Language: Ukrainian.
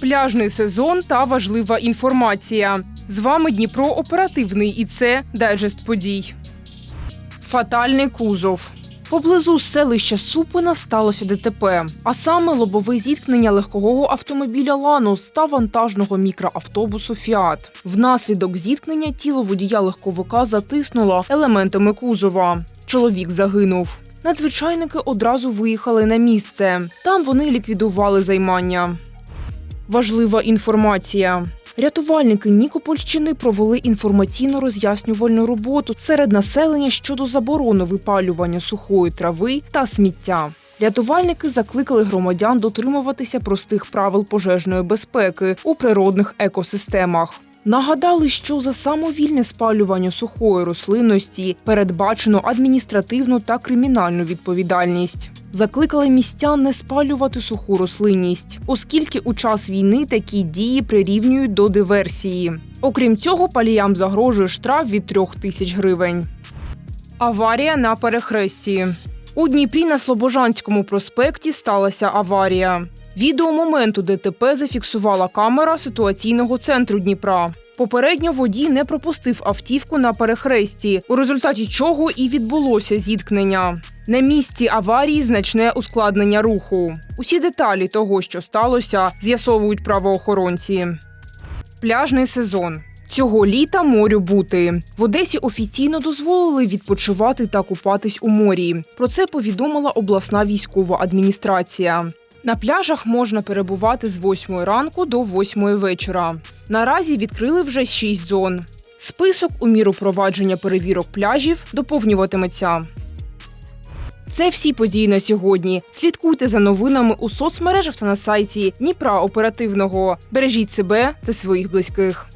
пляжний сезон та важлива інформація. З вами Дніпро оперативний і це дайджест подій. Фатальний кузов. Поблизу селища Супина сталося ДТП, а саме лобове зіткнення легкового автомобіля Ланус та вантажного мікроавтобусу Фіат. Внаслідок зіткнення тіло водія легковика затиснуло елементами кузова. Чоловік загинув. Надзвичайники одразу виїхали на місце. Там вони ліквідували займання. Важлива інформація. Рятувальники Нікопольщини провели інформаційно-роз'яснювальну роботу серед населення щодо заборони випалювання сухої трави та сміття. Рятувальники закликали громадян дотримуватися простих правил пожежної безпеки у природних екосистемах. Нагадали, що за самовільне спалювання сухої рослинності передбачено адміністративну та кримінальну відповідальність. Закликали містян не спалювати суху рослинність, оскільки у час війни такі дії прирівнюють до диверсії. Окрім цього, паліям загрожує штраф від трьох тисяч гривень. Аварія на перехресті. У Дніпрі на Слобожанському проспекті сталася аварія. Відео моменту ДТП зафіксувала камера ситуаційного центру Дніпра. Попередньо водій не пропустив автівку на перехресті, у результаті чого і відбулося зіткнення. На місці аварії значне ускладнення руху. Усі деталі того, що сталося, з'ясовують правоохоронці. Пляжний сезон. Цього літа морю бути. В Одесі офіційно дозволили відпочивати та купатись у морі. Про це повідомила обласна військова адміністрація. На пляжах можна перебувати з 8 ранку до 8 вечора. Наразі відкрили вже шість зон. Список у міру провадження перевірок пляжів доповнюватиметься. Це всі події на сьогодні. Слідкуйте за новинами у соцмережах та на сайті Дніпра Оперативного. Бережіть себе та своїх близьких.